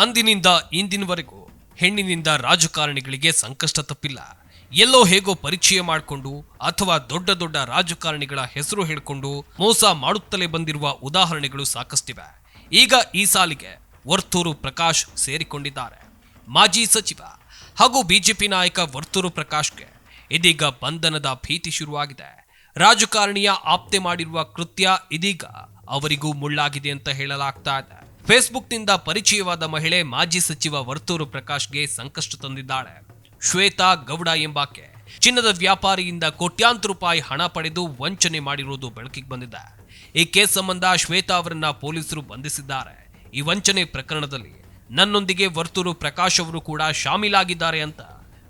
ಅಂದಿನಿಂದ ಇಂದಿನವರೆಗೂ ಹೆಣ್ಣಿನಿಂದ ರಾಜಕಾರಣಿಗಳಿಗೆ ಸಂಕಷ್ಟ ತಪ್ಪಿಲ್ಲ. ಎಲ್ಲೋ ಹೇಗೋ ಪರಿಚಯ ಮಾಡಿಕೊಂಡು ಅಥವಾ ದೊಡ್ಡ ದೊಡ್ಡ ರಾಜಕಾರಣಿಗಳ ಹೆಸರು ಹೇಳಿಕೊಂಡು ಮೋಸ ಮಾಡುತ್ತಲೇ ಬಂದಿರುವ ಉದಾಹರಣೆಗಳು ಸಾಕಷ್ಟಿವೆ. ಈಗ ಈ ಸಾಲಿಗೆ ವರ್ತೂರು ಪ್ರಕಾಶ್ ಸೇರಿಕೊಂಡಿದ್ದಾರೆ. ಮಾಜಿ ಸಚಿವ ಹಾಗೂ ಬಿಜೆಪಿ ನಾಯಕ ವರ್ತೂರು ಪ್ರಕಾಶ್ಗೆ ಇದೀಗ ಬಂಧನದ ಭೀತಿ ಶುರುವಾಗಿದೆ. ರಾಜಕಾರಣಿಯ ಆಪ್ತೆ ಮಾಡಿರುವ ಕೃತ್ಯ ಇದೀಗ ಅವರಿಗೂ ಮುಳ್ಳಾಗಿದೆ ಅಂತ ಹೇಳಲಾಗ್ತಾ ಇದೆ. ಫೇಸ್ಬುಕ್ನಿಂದ ಪರಿಚಯವಾದ ಮಹಿಳೆ ಮಾಜಿ ಸಚಿವ ವರ್ತೂರು ಪ್ರಕಾಶ್ಗೆ ಸಂಕಷ್ಟ ತಂದಿದ್ದಾಳೆ. ಶ್ವೇತಾ ಗೌಡ ಎಂಬಾಕೆ. ಚಿನ್ನದ ವ್ಯಾಪಾರಿಯಿಂದ ಕೋಟ್ಯಾಂತರ ರೂಪಾಯಿ ಹಣ ಪಡೆದು ವಂಚನೆ ಮಾಡಿರುವುದು ಬೆಳಕಿಗೆ ಬಂದಿದೆ. ಈ ಕೇಸ್ ಸಂಬಂಧ ಶ್ವೇತಾ ಅವರನ್ನ ಪೊಲೀಸರು ಬಂಧಿಸಿದ್ದಾರೆ. ಈ ವಂಚನೆ ಪ್ರಕರಣದಲ್ಲಿ ನನ್ನೊಂದಿಗೆ ವರ್ತೂರು ಪ್ರಕಾಶ್ ಅವರು ಕೂಡ ಶಾಮೀಲಾಗಿದ್ದಾರೆ ಅಂತ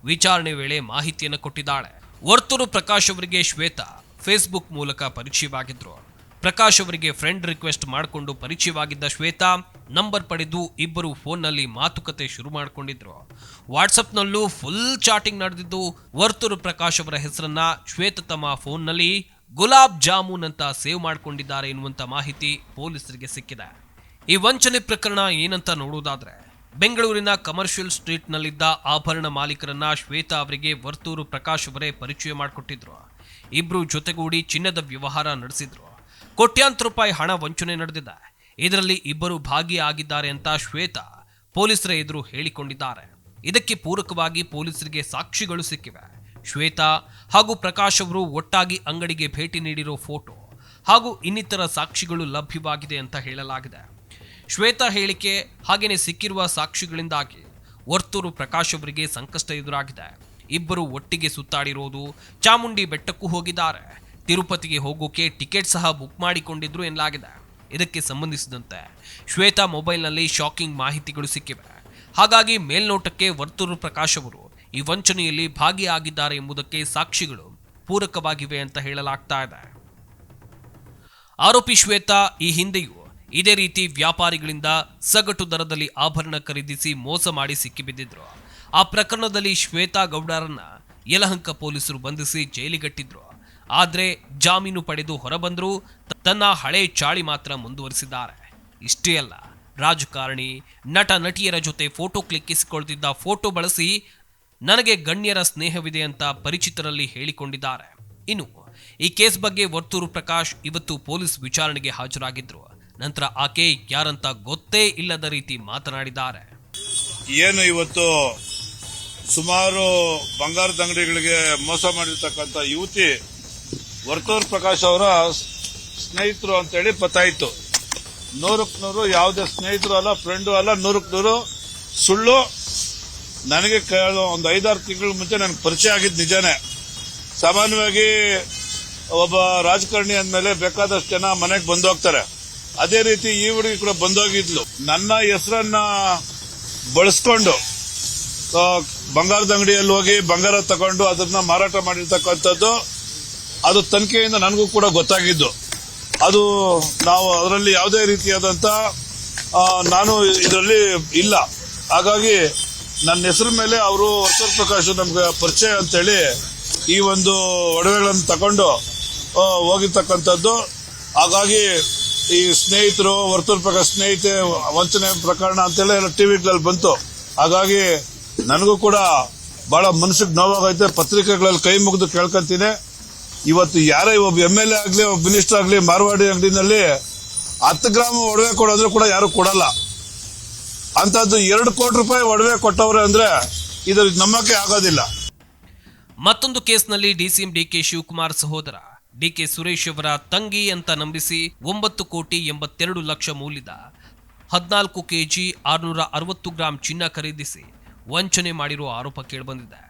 ವಿಚಾರಣೆ ವೇಳೆ ಮಾಹಿತಿಯನ್ನು ಕೊಟ್ಟಿದ್ದಾಳೆ. ವರ್ತೂರು ಪ್ರಕಾಶ್ ಅವರಿಗೆ ಶ್ವೇತಾ ಫೇಸ್ಬುಕ್ ಮೂಲಕ ಪರಿಚಯವಾಗಿದ್ರು. ಪ್ರಕಾಶ್ ಅವರಿಗೆ ಫ್ರೆಂಡ್ ರಿಕ್ವೆಸ್ಟ್ ಮಾಡಿಕೊಂಡು ಪರಿಚಯವಾಗಿದ್ದ ಶ್ವೇತಾ ನಂಬರ್ ಪಡೆದು ಇಬ್ಬರು ಫೋನ್ನಲ್ಲಿ ಮಾತುಕತೆ ಶುರು ಮಾಡಿಕೊಂಡಿದ್ರು. ವಾಟ್ಸಪ್ನಲ್ಲೂ ಫುಲ್ ಚಾಟಿಂಗ್ ನಡೆದಿದ್ದು ವರ್ತೂರು ಪ್ರಕಾಶ್ ಅವರ ಹೆಸರನ್ನ ಶ್ವೇತ ತಮ್ಮ ಫೋನ್ನಲ್ಲಿ ಗುಲಾಬ್ ಜಾಮೂನ್ ಅಂತ ಸೇವ್ ಮಾಡಿಕೊಂಡಿದ್ದಾರೆ ಎನ್ನುವಂಥ ಮಾಹಿತಿ ಪೊಲೀಸರಿಗೆ ಸಿಕ್ಕಿದೆ. ಈ ವಂಚನೆ ಪ್ರಕರಣ ಏನಂತ ನೋಡುವುದಾದ್ರೆ, ಬೆಂಗಳೂರಿನ ಕಮರ್ಷಿಯಲ್ ಸ್ಟ್ರೀಟ್ನಲ್ಲಿದ್ದ ಆಭರಣ ಮಾಲೀಕರನ್ನ ಶ್ವೇತಾ ಅವರಿಗೆ ವರ್ತೂರು ಪ್ರಕಾಶ್ ಅವರೇ ಪರಿಚಯ ಮಾಡಿಕೊಟ್ಟಿದ್ರು. ಇಬ್ರು ಜೊತೆಗೂಡಿ ಚಿನ್ನದ ವ್ಯವಹಾರ ನಡೆಸಿದ್ರು. ಕೋಟ್ಯಾಂತರ ರೂಪಾಯಿ ಹಣ ವಂಚನೆ ನಡೆದಿದೆ. ಇದರಲ್ಲಿ ಇಬ್ಬರು ಭಾಗಿಯಾಗಿದ್ದಾರೆ ಅಂತ ಶ್ವೇತಾ ಪೊಲೀಸರ ಎದುರು ಹೇಳಿಕೊಂಡಿದ್ದಾರೆ. ಇದಕ್ಕೆ ಪೂರಕವಾಗಿ ಪೊಲೀಸರಿಗೆ ಸಾಕ್ಷಿಗಳು ಸಿಕ್ಕಿವೆ. ಶ್ವೇತಾ ಹಾಗೂ ಪ್ರಕಾಶ್ ಅವರು ಒಟ್ಟಾಗಿ ಅಂಗಡಿಗೆ ಭೇಟಿ ನೀಡಿರೋ ಫೋಟೋ ಹಾಗೂ ಇನ್ನಿತರ ಸಾಕ್ಷಿಗಳು ಲಭ್ಯವಾಗಿದೆ ಅಂತ ಹೇಳಲಾಗಿದೆ. ಶ್ವೇತಾ ಹೇಳಿಕೆ ಹಾಗೆಯೇ ಸಿಕ್ಕಿರುವ ಸಾಕ್ಷಿಗಳಿಂದಾಗಿ ವರ್ತೂರು ಪ್ರಕಾಶ್ ಅವರಿಗೆ ಸಂಕಷ್ಟ ಎದುರಾಗಿದೆ. ಇಬ್ಬರು ಒಟ್ಟಿಗೆ ಸುತ್ತಾಡಿರೋದು ಚಾಮುಂಡಿ ಬೆಟ್ಟಕ್ಕೂ ಹೋಗಿದ್ದಾರೆ. ತಿರುಪತಿಗೆ ಹೋಗೋಕೆ ಟಿಕೆಟ್ ಸಹ ಬುಕ್ ಮಾಡಿಕೊಂಡಿದ್ರು ಎನ್ನಲಾಗಿದೆ. ಇದಕ್ಕೆ ಸಂಬಂಧಿಸಿದಂತೆ ಶ್ವೇತಾ ಮೊಬೈಲ್ನಲ್ಲಿ ಶಾಕಿಂಗ್ ಮಾಹಿತಿಗಳು ಸಿಕ್ಕಿವೆ. ಹಾಗಾಗಿ ಮೇಲ್ನೋಟಕ್ಕೆ ವರ್ತೂರು ಪ್ರಕಾಶ್ ಅವರು ಈ ವಂಚನೆಯಲ್ಲಿ ಭಾಗಿಯಾಗಿದ್ದಾರೆ ಎಂಬುದಕ್ಕೆ ಸಾಕ್ಷಿಗಳು ಪೂರಕವಾಗಿವೆ ಅಂತ ಹೇಳಲಾಗ್ತಾ ಇದೆ. ಆರೋಪಿ ಶ್ವೇತಾ ಈ ಹಿಂದೆಯೂ ಇದೇ ರೀತಿ ವ್ಯಾಪಾರಿಗಳಿಂದ ಸಗಟು ದರದಲ್ಲಿ ಆಭರಣ ಖರೀದಿಸಿ ಮೋಸ ಮಾಡಿ ಸಿಕ್ಕಿಬಿದ್ದಿದ್ರು. ಆ ಪ್ರಕರಣದಲ್ಲಿ ಶ್ವೇತಾ ಗೌಡರನ್ನ ಯಲಹಂಕ ಪೊಲೀಸರು ಬಂಧಿಸಿ ಜೈಲಿಗಟ್ಟಿದ್ರು. ಆದ್ರೆ ಜಾಮೀನು ಪಡೆದು ಹೊರಬಂದರೂ ತನ್ನ ಹಳೆ ಚಾಳಿ ಮಾತ್ರ ಮುಂದುವರಿಸಿದ್ದಾರೆ. ಇಷ್ಟೇ ಅಲ್ಲ, ರಾಜಕಾರಣಿ, ನಟ, ನಟಿಯರ ಜೊತೆ ಫೋಟೋ ಕ್ಲಿಕ್ಕಿಸಿಕೊಳ್ತಿದ್ದ ಫೋಟೋ ಬಳಸಿ ನನಗೆ ಗಣ್ಯರ ಸ್ನೇಹವಿದೆ ಅಂತ ಪರಿಚಿತರಲ್ಲಿ ಹೇಳಿಕೊಂಡಿದ್ದಾರೆ. ಇನ್ನು ಈ ಕೇಸ್ ಬಗ್ಗೆ ವರ್ತೂರು ಪ್ರಕಾಶ್ ಇವತ್ತು ಪೊಲೀಸ್ ವಿಚಾರಣೆಗೆ ಹಾಜರಾಗಿದ್ರು. ನಂತರ ಆಕೆ ಯಾರಂತ ಗೊತ್ತೇ ಇಲ್ಲದ ರೀತಿ ಮಾತನಾಡಿದ್ದಾರೆ. ಏನು ಇವತ್ತು ಸುಮಾರು ಬಂಗಾರದ ಅಂಗಡಿಗಳಿಗೆ ಮೋಸ ಮಾಡಿರ್ತಕ್ಕಂಥ ಯುವತಿ ವರ್ತೂರ್ ಪ್ರಕಾಶ್ ಅವರ ಸ್ನೇಹಿತರು ಅಂತೇಳಿ ಪತ್ತಾಯಿತು ನೂರಕ್ಕೆ ನೂರು ಯಾವುದೇ ಸ್ನೇಹಿತರು ಅಲ್ಲ ಫ್ರೆಂಡು ಅಲ್ಲ ನೂರಕ್ಕೆ ನೂರು ಸುಳ್ಳು. ನನಗೆ ಕೇಳೋ ಒಂದು ಐದಾರು ತಿಂಗಳ ಮುಂಚೆ ನನಗೆ ಪರಿಚಯ ಆಗಿದ್ದು ನಿಜಾನೇ. ಸಾಮಾನ್ಯವಾಗಿ ಒಬ್ಬ ರಾಜಕಾರಣಿ ಅಂದಮೇಲೆ ಬೇಕಾದಷ್ಟು ಜನ ಮನೆಗೆ ಬಂದು ಹೋಗ್ತಾರೆ. ಅದೇ ರೀತಿ ಈ ಹುಡುಗಿ ಕೂಡ ಬಂದೋಗಿದ್ಲು ನನ್ನ ಹೆಸರನ್ನ ಬಳಸ್ಕೊಂಡು ಬಂಗಾರದ ಅಂಗಡಿಯಲ್ಲಿ ಹೋಗಿ ಬಂಗಾರ ತಗೊಂಡು ಅದನ್ನ ಮಾರಾಟ ಮಾಡಿರ್ತಕ್ಕಂಥದ್ದು ಅದು ತನಿಖೆಯಿಂದ ನನಗೂ ಕೂಡ ಗೊತ್ತಾಗಿದ್ದು. ಅದು ನಾವು ಅದರಲ್ಲಿ ಯಾವುದೇ ರೀತಿಯಾದಂಥ ನಾನು ಇದರಲ್ಲಿ ಇಲ್ಲ. ಹಾಗಾಗಿ ನನ್ನ ಹೆಸರು ಮೇಲೆ ಅವರು ವರ್ಷದ ಪ್ರಕಾಶ್ ನಮ್ಗೆ ಪರಿಚಯ ಅಂತೇಳಿ ಈ ಒಂದು ಒಡವೆಗಳನ್ನು ತಗೊಂಡು ಹೋಗಿರ್ತಕ್ಕಂಥದ್ದು. ಹಾಗಾಗಿ ಈ ಸ್ನೇಹಿತರು, ವರ್ತೂರ್ ಪ್ರಕಾಶ್ ಸ್ನೇಹಿತೆ, ವಂಚನೆ ಪ್ರಕರಣ ಅಂತೇಳಿ ಟಿವಿಗಳಲ್ಲಿ ಬಂತು. ಹಾಗಾಗಿ ನನಗೂ ಕೂಡ ಬಹಳ ಮನಸ್ಸಿಗೆ ನೋವಾಗೈತೆ ಪತ್ರಿಕೆಗಳಲ್ಲಿ ಕೈ ಮುಗಿದು ಕೇಳ್ಕೊಂತೀನಿ. ಇವತ್ತು ಯಾರೇ ಒಬ್ಬ ಎಂ ಎಲ್ ಎ ಆಗಲಿ, ಒಬ್ಬ ಮಿನಿಸ್ಟರ್ ಆಗಲಿ, ಮಾರ್ವಾಡಿ ಅಂಗಡಿನಲ್ಲಿ ಹತ್ತು ಗ್ರಾಮ್ ಒಡವೆ ಕೊಡೋದ್ರು ಕೂಡ ಯಾರು ಕೊಡಲ್ಲ. ಅಂತದ್ದು ಎರಡು ಕೋಟಿ ರೂಪಾಯಿ ಒಡವೆ ಕೊಟ್ಟವ್ರೆ ಅಂದ್ರೆ ಇದು ನಂಬಕ್ಕೆ ಆಗೋದಿಲ್ಲ. ಮತ್ತೊಂದು ಕೇಸ್ನಲ್ಲಿ ಡಿಸಿಎಂ ಡಿಕೆ ಶಿವಕುಮಾರ್ ಸಹೋದರ, ಡಿ ಕೆ ಸುರೇಶ್ ಅವರ ತಂಗಿ ಅಂತ ನಂಬಿಸಿ ಒಂಬತ್ತು ಕೋಟಿ ಎಂಬತ್ತೆರಡು ಲಕ್ಷ ಮೌಲ್ಯದ ಹದಿನಾಲ್ಕು ಕೆಜಿ ಆರುನೂರ ಅರವತ್ತು ಗ್ರಾಂ ಚಿನ್ನ ಖರೀದಿಸಿ ವಂಚನೆ ಮಾಡಿರುವ ಆರೋಪ ಕೇಳಿಬಂದಿದೆ.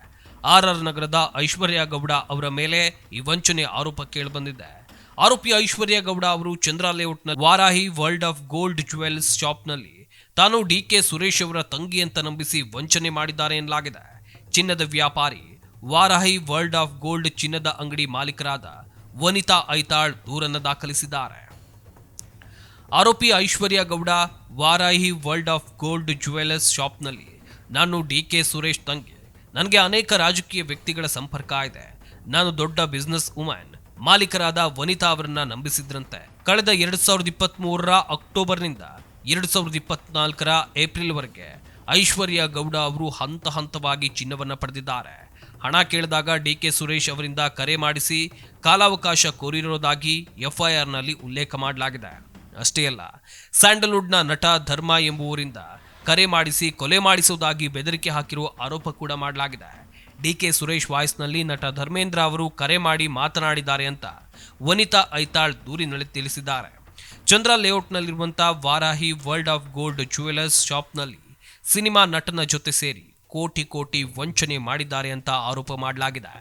ಆರ್ ಆರ್ ನಗರದ ಐಶ್ವರ್ಯ ಗೌಡ ಅವರ ಮೇಲೆ ಈ ವಂಚನೆ ಆರೋಪ ಕೇಳಿಬಂದಿದೆ. ಆರೋಪಿ ಐಶ್ವರ್ಯ ಗೌಡ ಅವರು Chandra ಲೇಔಟ್ನ Varahi world of gold jewels ಶಾಪ್ನಲ್ಲಿ ತಾನು ಡಿ ಕೆ ಸುರೇಶ್ ಅವರ ತಂಗಿ ಅಂತ ನಂಬಿಸಿ ವಂಚನೆ ಮಾಡಿದ್ದಾರೆ ಎನ್ನಲಾಗಿದೆ. ಚಿನ್ನದ ವ್ಯಾಪಾರಿ, ವಾರಾಹಿ ವರ್ಲ್ಡ್ ಆಫ್ ಗೋಲ್ಡ್ ಚಿನ್ನದ ಅಂಗಡಿ ಮಾಲೀಕರಾದ ವನಿತಾ ಐತಾಳ್ ದೂರನ್ನು ದಾಖಲಿಸಿದ್ದಾರೆ. ಆರೋಪಿ Aishwarya Gowda, Varahi world of gold jewellers ಶಾಪ್ನಲ್ಲಿ ನಾನು ಡಿ ಕೆ ಸುರೇಶ್ ತಂಗಿ ನನಗೆ ಅನೇಕ ರಾಜಕೀಯ ವ್ಯಕ್ತಿಗಳ ಸಂಪರ್ಕ ಇದೆ. ನಾನು ದೊಡ್ಡ ಬಿಸ್ನೆಸ್ ವುಮೆನ್ ಮಾಲೀಕರಾದ ವನಿತಾ ಅವರನ್ನ ನಂಬಿಸಿದ್ರಂತೆ. ಕಳೆದ ಎರಡ್ ಸಾವಿರದ ಇಪ್ಪತ್ತ್ ಮೂರರ ಅಕ್ಟೋಬರ್ನಿಂದ ಎರಡ್ ಸಾವಿರದ ಇಪ್ಪತ್ನಾಲ್ಕರ ಏಪ್ರಿಲ್ವರೆಗೆ ಐಶ್ವರ್ಯ ಗೌಡ ಅವರು ಹಂತ ಹಂತವಾಗಿ ಚಿನ್ನವನ್ನು ಪಡೆದಿದ್ದಾರೆ. ಹಣ ಕೇಳಿದಾಗ ಡಿ ಕೆ ಸುರೇಶ್ ಅವರಿಂದ ಕರೆ ಮಾಡಿಸಿ ಕಾಲಾವಕಾಶ ಕೋರಿರೋದಾಗಿ ಎಫ್ಐಆರ್ನಲ್ಲಿ ಉಲ್ಲೇಖ ಮಾಡಲಾಗಿದೆ. ಅಷ್ಟೇ ಅಲ್ಲ, ಸ್ಯಾಂಡಲ್ವುಡ್ನ ನಟ ಧರ್ಮ ಎಂಬುವರಿಂದ ಕರೆ ಮಾಡಿಸಿ, ಕೊಲೆ ಮಾಡಿಸುವುದಾಗಿ ಬೆದರಿಕೆ ಹಾಕಿರುವ ಆರೋಪ ಕೂಡ ಮಾಡಲಾಗಿದೆ. ಡಿ ಕೆ ಸುರೇಶ್ ವಾಯ್ಸ್ನಲ್ಲಿ ನಟ ಧರ್ಮೇಂದ್ರ ಅವರು ಕರೆ ಮಾಡಿ ಮಾತನಾಡಿದ್ದಾರೆ ಅಂತ ವನಿತಾ ಐತಾಳ್ ದೂರಿನಲ್ಲಿ ತಿಳಿಸಿದ್ದಾರೆ. Chandra ಲೇಔಟ್ನಲ್ಲಿರುವಂತಹ Varahi world of gold jewellers ಶಾಪ್ನಲ್ಲಿ cinema ನಟನ ಜೊತೆ ಸೇರಿ ಕೋಟಿ ಕೋಟಿ ವಂಚನೆ ಮಾಡಿದ್ದಾರೆ ಅಂತ ಆರೋಪ ಮಾಡಲಾಗಿದೆ.